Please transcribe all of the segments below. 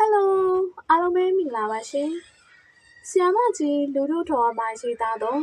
ဟယ်လိုအားလုံးပဲမင်္ဂလာပါရှင်။ဆီယမကြီးလူထုတော်မှာရေးသားသော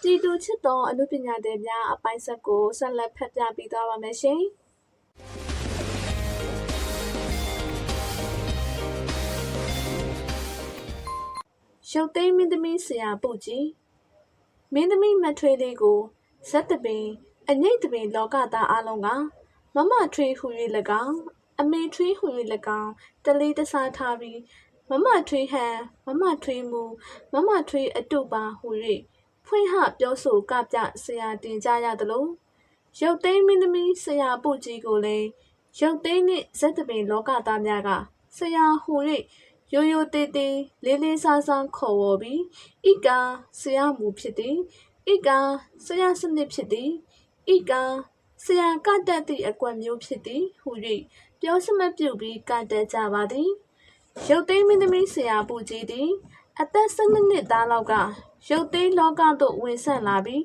ပြည်သူချစ်သောအမှုပညာသည်များအပိုင်းဆက်ကိုဆက်လက်ဖတ်ပြပေးသွားပါမယ်ရှင်။ရုပ်သိမ်းမင်းသမီးဆရာပုတ်ကြီးမင်းသမီးမထွေးလေးကိုဇက်တပင်အငိတ်တပင်လောကသားအလုံးကမမထွေးဟူ၍၎င်း အမေထွေးဟူ၍၎င်းတလေးတစားထားပြီးမမထွေးဟန်မမထွေးမူမမထွေးအတုပါဟူ၍ဖွင့်ဟပြောဆိုကပြဆရာတင်ကြရသလိုရုပ်သိမ်းမင်းသမီးဆရာပုတ်ကြီးကိုလည်းရုပ်သိမ်းနှင့်ဇက်တပင်လောကသားများကဆရာဟူ၍ရိုးရိုးသေးသေးလေးလေးစားစားခေါ်ဝေါ်ပြီးဤကာဆရာမူဖြစ်သည်ဤကာဆရာစနစ်ဖြစ်သည်ဤကာဆရာကတတ်သည့်အကွက်မျိုးဖြစ်သည်ဟူ၍ ပြောစမပြုတ်ပြီးကတတ်ကြပါသည်ရုပ်သိမ်းမင်းသမီးဆရာပူကြီးသည် အသက်၁၂နှစ်သားလောက်ကရုပ်သိမ်းလောကသို့ဝင်ဆက်လာပြီး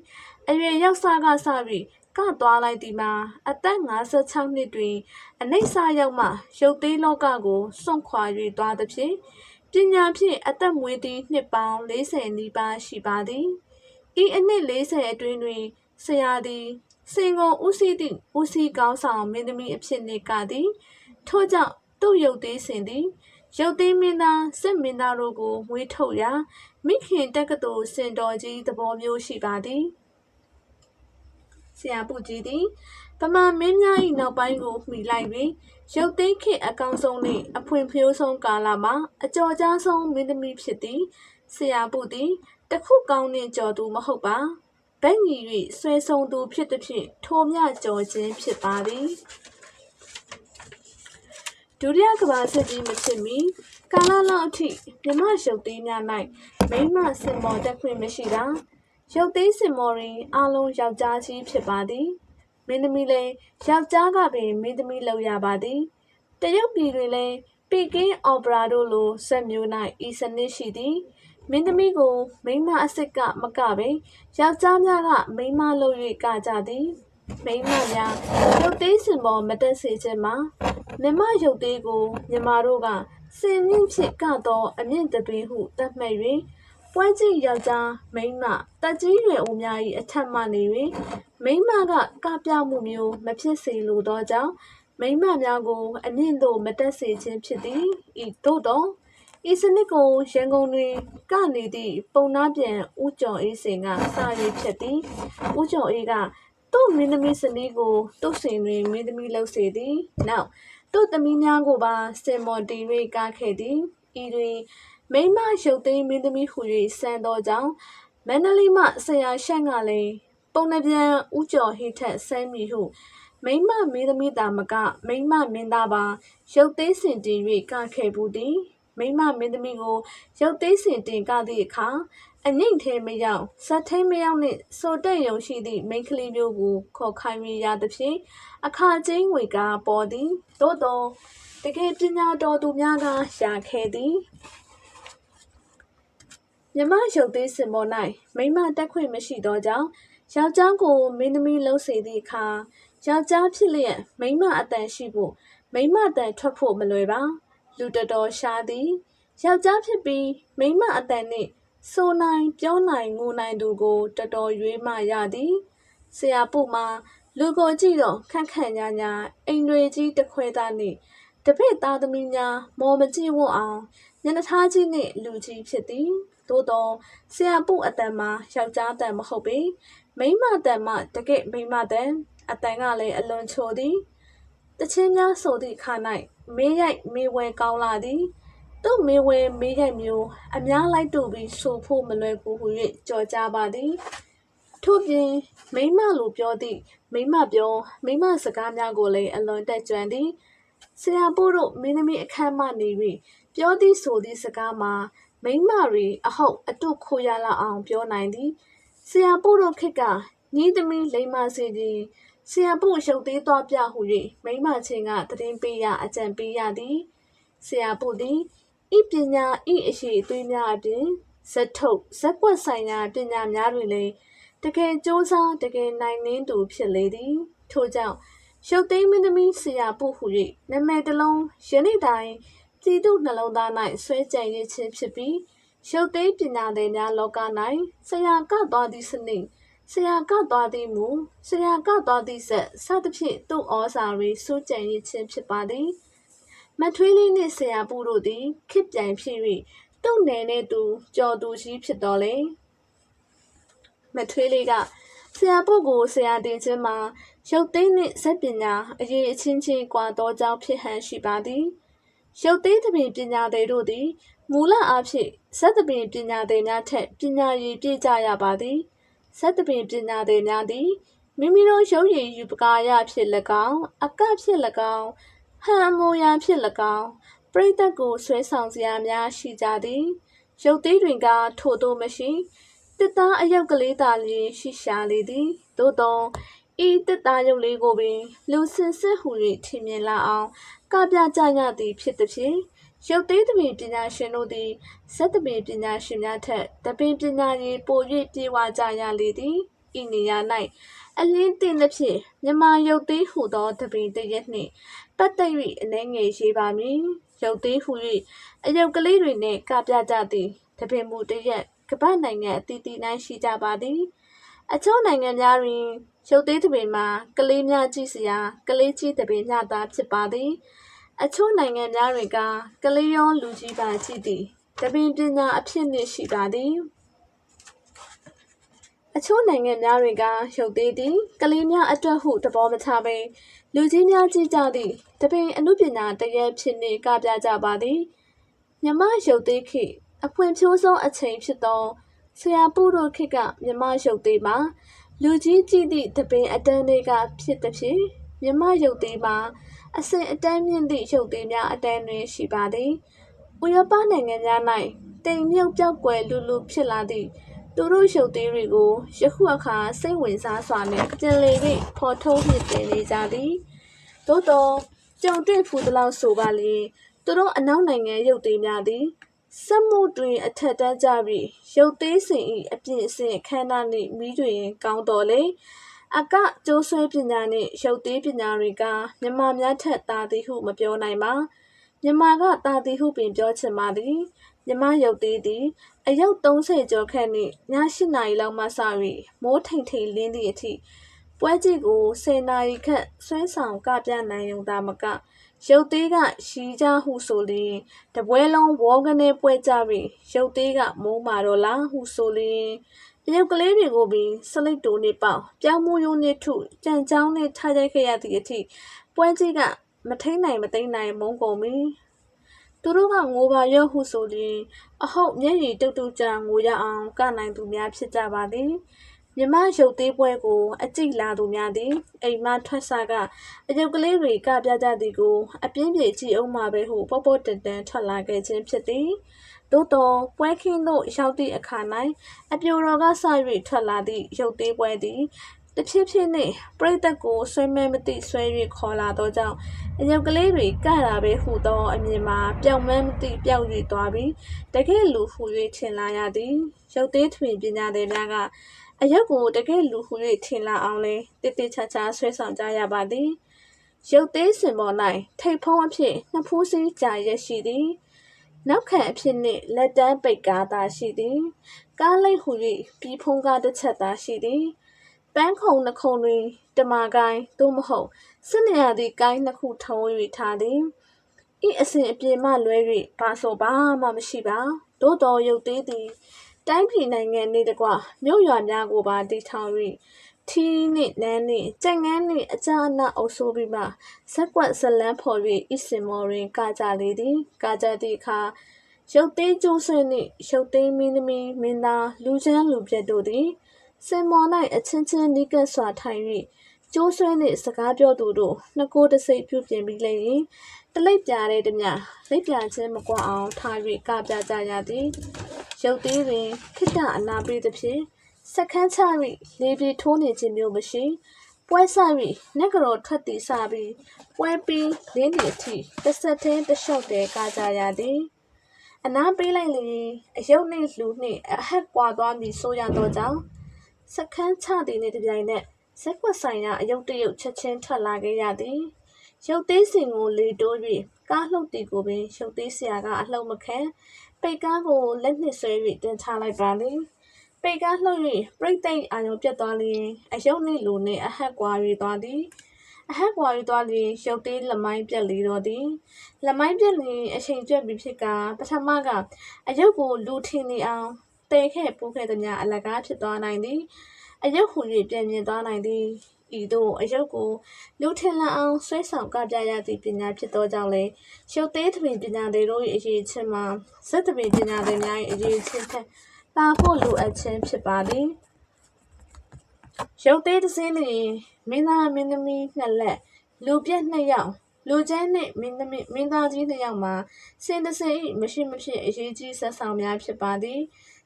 အရွယ်ရောက်စားကစပြီးကသွားလိုက်သည်မှာအသက်56နှစ်တွင် အနိစ္စရောက်မှရုပ်သိမ်းလောကကိုစွန့်ခွာ၍သွားသည်ဖြင့်ပညာဖြင့်အသက်မွေးသည့်နှစ်ပေါင်း40နီးပါးရှိပါသည်ဤအနှစ်40အတွင်းတွင်ဆရာသည် စင်ကုန်ဦးစီးသည့်ဦးစီးကောင်းဆောင်မင်းသမီးအဖြစ်နှင့်ကသည်ထို့ကြောင့်သူ့ရုပ်သေးစင်သည်ရုပ်သေးမင်းသားစစ်မင်းသားတို့ကိုမွေးထုတ်ရာမိခင်တက္ကသိုလ်စင်တော်ကြီးသဘောမျိုးရှိပါသည်ဆရာပူကြီးသည်ပမာမင်းများ၏နောက်ပိုင်းကိုမှီလိုက်ပြီးရုပ်သိမ်းခေတ်အကောင်ဆုံးနှင့်အဖွင့်ဖြိုးဆုံးကာလမှာအကျော်ကြားဆုံးမင်းသမီးဖြစ်သည်ဆရာပူသည်တခုကောင်းနှင့်ကြော်သူမဟုတ်ပါ ဗက်ညီ၍ဆွဲဆုံးသူဖြစ်သည်ဖြင့်ထိုမြကြော်ခြင်းဖြစ်ပါသည်ဒုတိယကမ္ဘာစစ်ကြီးမဖြစ်မီကာလလောက်အထိမြမရုပ်သေးများ၌မိမစင်မော်တက်ခွင့်မရှိတာရုပ်သေးစင်မော်တွင်အလုံးယောက်ျားကြီးဖြစ်ပါသည်မင်းသမီးလည်းယောက်ျားကပင်မင်းသမီးလောက်ရပါသည်တရုတ်ပြည်တွင်လည်းပီကင်းအော်ပရာတို့လိုစက်မျိုး၌ဤစနစ်ရှိသည် မင်းသမီးကိုမိမအစ်စ်ကမကပင်ယောက်ျားများကမိမလုပ်၍ကကြသည်မိမများရုပ်သေးစင်ပေါ်မတက်စေခြင်းမှာမြမရုပ်သေးကိုမြမတို့ကစင်မြင့်ဖြစ်ကတော့အမြင့်တသွေးဟုသတ်မှတ်၍ပွဲကြည့်ယောက်ျားမိန်းမတက်ကြီးရွယ်အိုများ၏အထက်မှနေ၍မိန်းမကကပြမှုမျိုးမဖြစ်စေလိုသောကြောင့်မိန်းမများကိုအမြင့်သို့မတက်စေခြင်းဖြစ်သည်ဤသို့သော ဤစနစ်ကိုရန်ကုန်တွင်ကနေသည့်ပုံနာပြန်ဦးကျော်အေးစင်ကစာရေးဖြစ်သည်ဦးကျော်အေးကသူ့မင်းသမီးစနီးကိုသူ့စင်တွင်မင်းသမီးလှုပ်စေသည်နောက်သူ့သမီးများကိုပါစင်မော်တီ၍ကားခဲ့သည်ဤတွင်မိမရုပ်သိမ်းမင်းသမီးဟူ၍စံသောကြောင့်မန္တလေးမှဆရာရှန့်ကလည်းပုံနှပြန်ဥကျော်ဟိထက်ဆမ်းမီဟုမိမမင်းသမီးသာမကမိမမင်းသားပါရုပ်သေးစင်တင်၍ကခဲ့ဘူးသည် မိမမင်းသမီးကိုရုပ်သေးစင်တင်ကသည့်အခါအငိမ့်ထဲမရောက်ဇက်ထိန်မရောက်နှင့်စိုးတက်ယုံရှိသည့်မိန်းကလေးမျိုးကိုခေါ်ခိုင်းရသဖြင့်အခါချင်းငွေကားပေါ်သည်သို့သောတကယ်ပညာတော်သူများကရှာခဲ့သည်မြမရုပ်သေးစင်ပေါ်၌မိမတက်ခွင့်မရှိသောကြောင့်ယောက်ျားကိုမင်းသမီးလှုပ်စေသည့်အခါယောက်ျားဖြစ်လျက်မိမအတန်ရှိဖို့မိမအတန်ထွက်ဖို့မလွယ်ပါ လူတော်တော်ရှားသည်ယောက်ျားဖြစ်ပြီးမိမအတန်နှင့်ဆိုနိုင်ပြောနိုင်ငိုနိုင်သူကိုတော်တော်ရွေးမှရသည်ဆရာပုမှာလူကိုကြည့်တော့ခန့်ခန့်ညာညာအိမ်တွေကြီးတခွဲသားနှင့်တပည့်သားသမီးများမော်မကြည့်ဝတ်အောင်ညနေသားကြီးနှင့်လူကြီးဖြစ်သည်သို့တော့ဆရာပုအတန်မှာယောက်ျားတန်မဟုတ်ပေမိမတန်မှတကယ့်မိမတန်အတန်ကလည်းအလွန်ချိုသည် တချင်းများဆိုသည့်ခါ၌မေးရိုက်မေးဝဲကောင်းလာသည်သူ့မေးဝဲမေးရိုက်မျိုးအများလိုက်တို့ပြီးဆိုဖို့မလွယ်ဘူးဟု၍ကြော်ကြပါသည်ထို့ပြင်မိမလိုပြောသည့်မိမပြောမိမစကားများကိုလည်းအလွန်တက်ကြွသည်ဆရာပို့တို့မင်းသမီးအခမ်းမှနေ၍ပြောသည့်ဆိုသည့်စကားမှာမိမတွေအဟုတ်အတုခိုးရလောက်အောင်ပြောနိုင်သည်ဆရာပို့တို့ခက်ကညီသမီးလိမ္မာစေခြင်း ဆရာပို့ရုပ်သေးသွားပြဟု၍မိမချင်းကတည်င်းပေးရအကြံပေးရသည်ဆရာပို့သည်ဤပညာဤအရှိအသွေးများအပြင်ဇက်ထုတ်ဇက်ပွက်ဆိုင်ရာပညာများတွင်လည်းတကယ်စ조사တကယ်နိုင်နှင်းသူဖြစ်လေသည်ထို့ကြောင့်ရုပ်သိမ်းမင်းသမီးဆရာပို့ဟု၍နာမည်တစ်လုံးယနေ့တိုင်ပြည်သူနှလုံးသား၌ဆွဲကြံရည်ခြင်းဖြစ်ပြီးရုပ်သိမ်းပညာသည်များလောက၌ဆရာကသွားသည့်စနစ် ဆရာကသွားသည့်မူဆရာကသွားသည့်ဆက်စသဖြင့်သူ့ဩစာတွေစိုးကြံရည်ခြင်းဖြစ်ပါသည်မထွေးလေးနှင့်ဆရာပူတို့သည်ခစ်ပြိုင်ဖြစ်၍သူ့နယ်နှင့်သူကြော်သူကြီးဖြစ်တော်လေမထွေးလေးကဆရာပုဂ္ဂိုလ်ဆရာတင်ခြင်းမှာရုပ်သိမ်းနှင့်ဇက်ပညာအရေးအချင်းချင်းကွာသောကြောင့်ဖြစ်ဟန်ရှိပါသည်ရုပ်သေးသဖြင့်ပညာသည်တို့သည်မူလအားဖြင့်ဇက်သဖြင့်ပညာသည်များထက်ပညာရည်ပြည့်ကြရပါသည် ဇက်သဖြင့်ပညာသည်များသည်မိမိတို့ရုပ်ရည်ယူပကာယဖြစ်၎င်းအကဖြစ်၎င်းဟန်အမူအရာဖြစ်၎င်းပရိသတ်ကိုဆွဲဆောင်စရာများရှိကြသည်ရုပ်သေးတွင်ကထို့သောမရှိတစ်သားအယုတ်ကလေးသာလျှင်ရှိရှာလေသည်သို့သောဤတစ်သားရုပ်လေးကိုပင်လူစင်စစ်ဟူ၍ထင်မြင်လာအောင်ကပြကြရသည်ဖြစ်သည်ဖြင့် ရုပ်သေးသဖြင့်ပညာရှင်တို့သည်ဇက်သဖြင့်ပညာရှင်များထက်တပင်ပညာရည်ပို၍ပြေဝကြရလေသည်ဤနေရာ၌အလင်းတင်သည်ဖြင့်မြမရုပ်သေးဟူသောတပင်တရက်နှင့်ပတ်သက်၍အနေငယ်ရှိပါမည်ရုပ်သေးဟူ၍အယုတ်ကလေးတွေနှင့်ကပြကြသည်တပင်မူတရက်ကပ္ပနိုင်ငံအတီးတီတိုင်းရှိကြပါသည်အချို့နိုင်ငံများတွင်ရုပ်သေးသပင်မှာကလေးများကြည့်စရာကလေးကြီးသပင်များသာဖြစ်ပါသည် အချို့နိုင်ငံများတွင်က ကလေးရောလူကြီးပါကြည့်သည် တပင်ပညာအဖြစ်နှင့်ရှိပါသည်အချို့နိုင်ငံများတွင်ကရုပ်သေးသည်ကလေးများအတွက်ဟုသဘောမချဘဲလူကြီးများကြည့်ကြသည့်တပင်အမှုပညာတရက်ဖြစ်နှင့်ကပြကြပါသည်မြမရုပ်သေးခေတ်အဖွင့်ဖြိုးဆုံးအချိန်ဖြစ်သောဆရာပုတို့ခေတ်ကမြမရုပ်သေးမှာလူကြီးကြည့်သည့်တပင်အတန်းတွေကဖြစ်သည်ဖြင့်မြမရုပ်သေးမှာ အစဉ်အတန်းမြင့်သည့်ရုပ်သေးများအတန်းတွင်ရှိပါသည်ဥရောပနိုင်ငံများ၌တိမ်မြုပ်ပြောက်ကွယ်လူလူဖြစ်လာသည့်သူတို့ရုပ်သေးတွေကိုယခုအခါစိတ်ဝင်စားစွာနှင့်ပြန်လည်၍ဖော်ထုတ်မြင့်တင်နေကြသည်သို့သောကြုံတွေ့ဖူးသလောက်ဆိုပါလေသူတို့အနောက်နိုင်ငံရုပ်သေးများသည်စက်မှုတွင်အထက်တန်းကြပြီးရုပ်သေးစင်၏အပြင်အစင်ခန္ဓာနှင့်မိတွင်ကောင်းတော်လေ အကကျိုးဆွဲပညာနှင့်ရုပ်သေးပညာတွေကမြမများထက်သာသည်ဟုမပြောနိုင်ပါမြမကသာသည်ဟုပင်ပြောချင်ပါသည်မြမရုပ်သေးသည်အယုတ်30ကျော်ခန့်နှင့်ည8နာရီလောက်မှစ၍မိုးထိန်ထိန်လင်းသည့်အထိပွဲကြည့်ကို10နာရီခန့်ဆွဲဆောင်ကပြနိုင်ုံသာမကရုပ်သေးကရှိကြဟုဆိုလျင်တပွဲလုံးဝေါကနေပွဲကြပြီးရုပ်သေးကမိုးမာတော့လားဟုဆိုလျင် တရုတ်ကလေးတွေကိုပင်စလိတ်တိုနေပေါက်ပြောင်းမူယုံနေထုကြံချောင်းနဲ့ထားရိုက်ခဲ့ရသည့်အထိပွဲကြီးကမထိန်နိုင်မသိမ့်နိုင်မုန်းကုန်ပြီသူတို့ကငိုပါရော့ဟုဆိုလျင်အဟုတ်မျက်ရည်တုတ်တုတ်ကြငိုရအောင်ကနိုင်သူများဖြစ်ကြပါသည်မြမရုပ်သေးပွဲကိုအကြည့်လာသူများသည်အိမ်မထွက်စားကအယုတ်ကလေးတွေကပြကြသည်ကိုအပြင်းပြေကြည့်အောင်မှာပဲဟုပေါ့ပေါ့တန်တန်ထွက်လာခဲ့ခြင်းဖြစ်သည် သို့တော်ပွဲခင်းသို့ရောက်သည့်အခါ၌အပြိုတော်ကစ၍ထွက်လာသည့်ရုပ်သေးပွဲသည်တဖြည်းဖြည်းနှင့်ပြိတ္တကိုဆွဲမဲမသိဆွဲ၍ခေါ်လာသောကြောင့်အယုတ်ကလေးတွေကတာပဲဟုသော အမြင်မှာပျောက်မဲမသိပျောက်၍သွားပြီးတကယ်လူဟူ၍ထင်လာရသည်ရုပ်သေးထွင်ပညာသည်များကအယုတ်ကိုတကယ်လူဟူ၍ထင်လာအောင်လဲတိတိချာချာဆွဲဆောင်ကြရပါသည်ရုပ်သေးစင်ပေါ်၌ထိတ်ဖုံးအဖြစ်နှစ်ဖူးစည်းကြာရက်ရှိသည် နောက်ခံအဖြစ်နှင့်လက်တန်းပိတ်ကားသာရှိသည်ကားလိုက်ဟူ၍ပြီးဖုံးကားတစ်ချက်သာရှိသည်ပန်းခုံနှခုံတွင်တမာကိုင်းသို့မဟုတ်စစ်နေရသည့်ကိုင်းနှစ်ခုထုံး၍ထားသည်ဤအစဉ်အပြေမှလွဲ၍ဘာဆိုဘာမှမရှိပါသို့တော်ရုပ်သေးသည်တိုင်းပြည်နိုင်ငံနှင့်တကွမြို့ရွာများကိုပါတည်ထောင်၍ ထီးနှင့်နန်းနှင့်ကြက်ငန်းနှင့်အကြအနအုပ်ဆိုးပြီးမှဇက်ကွက်ဇလန်းဖော်၍ဤစင်မော်တွင်ကကြလေသည်ကကြသည့်အခါရုပ်သေးကျိုးဆွေးနှင့်ရုပ်သေးမင်းသမီးမင်းသားလူချမ်းလူပြတ်တို့သည်စင်မော်၌အချင်းချင်းနိကတ်စွာထိုင်၍ကျိုးဆွဲနှင့်စကားပြောသူတို့နှစ်ကိုယ်တစ်စိတ်ပြုပြင်ပြီးလေရင်တလိပ်ပြတဲ့တမျှလိပ်ပြခြင်းမကွာအောင်ထား၍ကပြကြရသည်ရုပ်သေးတွင်ခိတ္တအနာပေးသည်ဖြင့် စက္ကန့်ချ၍လေပြေထိုးနေခြင်းမျိုးမရှိပွဲဆ၍နက်ကြော်ထွက်သည်စပြီးပွဲပြီးလင်းသည့်အထိတစ်ဆက်တည်းတစ်လျှောက်တည်းကကြရသည်အနာပေးလိုက်လေအယုတ်နှင့်လူနှင့်အဟက်ကွာသွားမည်ဆိုရသောကြောင့်စခန်းချသည်နှင့်တပြိုင်နက်ဇက်ကွက်ဆိုင်ရာအယုတ်တရုတ်ချက်ချင်းထွက်လာခဲ့ရသည်ရုပ်သေးစင်ကိုလေတိုး၍ကားလှုပ်တီကိုပင်ရုပ်သေးဆရာကအလှုပ်မခံပိတ်ကားကိုလက်နှစ်ဆွဲ၍တင်ချလိုက်ပါလေ ပိတ်ကားလှုပ်၍ပြိတ်သိမ့်အာရုံပြတ်သွားလျင်အယုတ်နှင့်လူနှင့်အဟက်ကွာ၍သွားသည်အဟက်ကွာ၍သွားလျင်ရုပ်သေးလမိုင်းပြက်လေတော့သည်လမိုင်းပြက်လျင်အချိန်ကျွတ်ပြီးဖြစ်ကပထမကအယုတ်ကိုလူထင်နေအောင်တဲခဲ့ပိုးခဲ့သည်များအလကားဖြစ်သွားနိုင်သည်အယုတ်ဟူ၍ပြန်မြင်သွားနိုင်သည်ဤသို့အယုတ်ကိုလူထင်လန့်အောင်ဆွဲဆောင်ကပြရသည့်ပညာဖြစ်သောကြောင့်လည်းရုပ်သေးသဖြင့်ပညာတွေတို့၏အရေးချင်းမှာစက်သဖြင့်ပညာတွေများ၏အရေးချင်းထက် ပါဖို့လိုအပ်ခြင်းဖြစ်ပါသည်ရုပ်သေးတစ်စင်းတွင်မင်းသားမင်းသမီးနှစ်လက်လူပြက်နှစ်ယောက်လူကျန်းနှင့်မင်းသမီးမင်းသားကြီးနှစ်ယောက်မှာစင်တစင်၏မရှိမဖြစ်အရေးကြီးဆက်ဆောင်များဖြစ်ပါသည်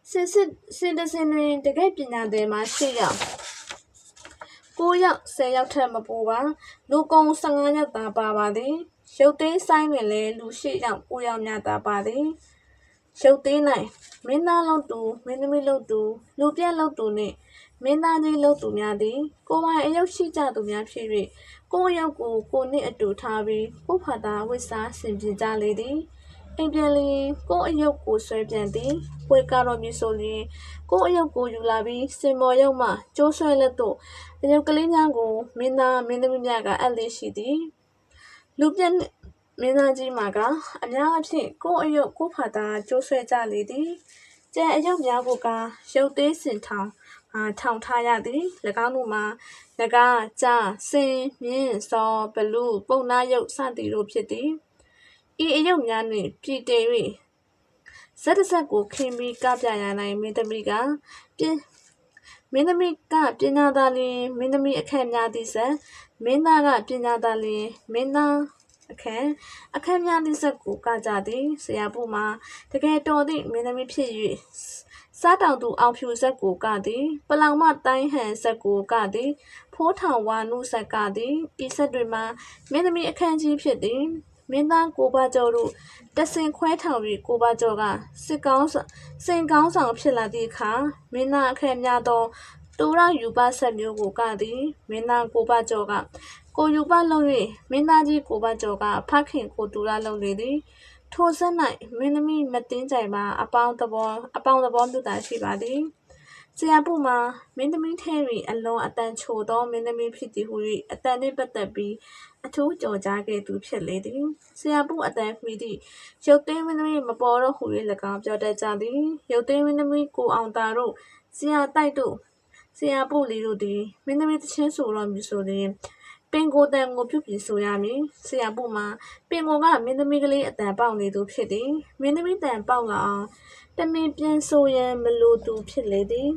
စစ်စစ်စင်တစင်တွင်တကယ့်ပညာသည်မှာ၈ယောက်9ယောက်10ယောက်ထက်မပိုပါလူကုန်15ယောက်သာပါပါသည်ရုပ်သိမ်းဆိုင်တွင်လည်းလူ8ယောက်9ယောက်များသာပါသည် ရုပ်သိမ်း၌မင်းသားလုံးသူမင်းသမီးလုံးသူလူပြက်လုံးသူနှင့်မင်းသားကြီးလုံးသူများသည်ကိုယ်ပိုင်အယုတ်ရှိကြသူများဖြစ်၍ကိုယ်အယုတ်ကိုကိုယ်နှင့်အတူထားပြီးကိုယ်ဖာသာဝိစားဆင်ပြေကြလေသည်အိမ်ပြန်လျင်ကိုယ်အယုတ်ကိုဆွဲပြန်သည်ဝေကာတော်မူဆိုလျင်ကိုယ်အယုတ်ကိုယူလာပြီးစင်မော်ရုပ်မှကျိုးဆွဲလက်သို့အယုတ်ကလေးများကိုမင်းသားမင်းသမီးများကအပ်လေးရှိသည်လူပြက်နှင့် မင်းသားကြီးမှာကအများအဖြစ်ကိုယ်အယုတ်ကိုယ်ဖာသာကျိုးဆွဲကြလေသည်ကျန်အယုတ်များကိုကရုပ်သေးစင်ထောင်အာထောင်ထားရသည်၎င်းတို့မှာငကားကြစင်မြင်းစောဘလူပုံနာရုပ်စသည်တို့ဖြစ်သည်ဤအယုတ်များနှင့်ပြည်တည်၍ဇက်တဆက်ကိုခင်ပြီးကပြရနိုင်မင်းသမီးကပြင်းမင်းသမီးကပညာသားလျင်မင်းသမီးအခက်များသည့်ဆက်မင်းသားကပညာသားလျင်မင်းသား အခန်းအခန်းများသည့်ဆက်ကိုကကြသည်ဆရာပူမှာတကယ်တော်သည့်မင်းသမီးဖြစ်၍စားတောင်သူအောင်ဖြူဆက်ကိုကသည်ပလောင်မတိုင်းဟန်ဆက်ကိုကသည်ဖိုးထောင်ဝါနုဆက်ကသည်ဤဆက်တွေမှာမင်းသမီးအခန်းကြီးဖြစ်သည်မင်းသားကိုပါကျော်တို့တဆင်ခွဲထောင်ပြီးကိုပါကျော်ကစစ်ကောင်းဆောင်စင်ကောင်းဆောင်ဖြစ်လာသည့်အခါမင်းသားအခန်းများသောတူရယူပဆက်မျိုးကိုကသည်မင်းသားကိုပါကျော်က ကိုယူပလုံး၍မင်းသားကြီးကိုပါကျော်ကဖခင်ကိုတူရလုံးလေသည် ထိုဆက်၌မင်းသမီးမတင်းကြိုင်မှာအပေါင်းသဘောအပေါင်းသဘောပြုတာရှိပါသည်ဆရာပုမှာမင်းသမီးထဲတွင်အလွန်အတန်ချိုသောမင်းသမီးဖြစ်သည်ဟု၍အတန်နှင့်ပတ်သက်ပြီးအထူးကြော်ကြားခဲ့သူဖြစ်လေသည်ဆရာပုအတန်မှီသည့်ရုပ်သိမ်းမင်းသမီးမပေါ်တော့ဟု၍၎င်းပြောတတ်ကြသည်ရုပ်သိမ်းမင်းသမီးကိုအောင်တာတို့ဆရာတိုက်တို့ဆရာပုလီတို့သည်မင်းသမီးတချင်းဆိုတော်မူဆိုသည်ပ င်ကိုတန်ကိုပြုပြင်ဆိုရမည်ဆရာပုမှာပင်ကိုကမင်းသမီးကလေးအတန်ပေါက်နေသူဖြစ်သည်မင်းသမီးတန်ပေါက်လာအောင်တမင်ပြန်ဆိုရန်မလိုသူဖြစ်လေသည်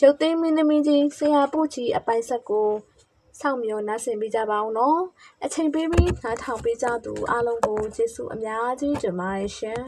ရုပ်သိမ်းမင်းသမီးကြီးဆရာပုကြီးအပိုင်ဆက်ကိုစောင့်မျှော်နားဆင်ပေးကြပါအောင်နော်အချိန်ပေးပြီးနားထောင်ပေးကြသူအားလုံးကိုကျေးဇူးအများကြီးတင်ပါတယ်ရှင်